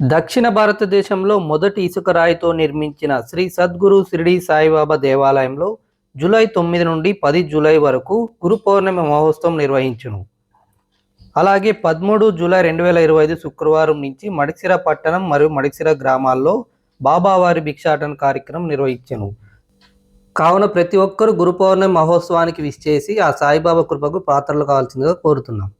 దక్షిణ భారతదేశంలో మొదటి ఇసుక రాయితో నిర్మించిన శ్రీ సద్గురు షిరిడి సాయిబాబా దేవాలయంలో జూలై తొమ్మిది నుండి పది జూలై వరకు గురు పౌర్ణమి మహోత్సవం నిర్వహించును. అలాగే పదమూడు జూలై రెండు వేల ఇరవై ఐదు శుక్రవారం నుంచి మడిసిర పట్టణం మరియు మడిసిర గ్రామాల్లో బాబావారి భిక్షాటన కార్యక్రమం నిర్వహించను. కావున ప్రతి ఒక్కరూ గురు పౌర్ణమి మహోత్సవానికి విచ్చేసి ఆ సాయిబాబా కృపకు పాత్రలు కావాల్సిందిగా కోరుతున్నాం.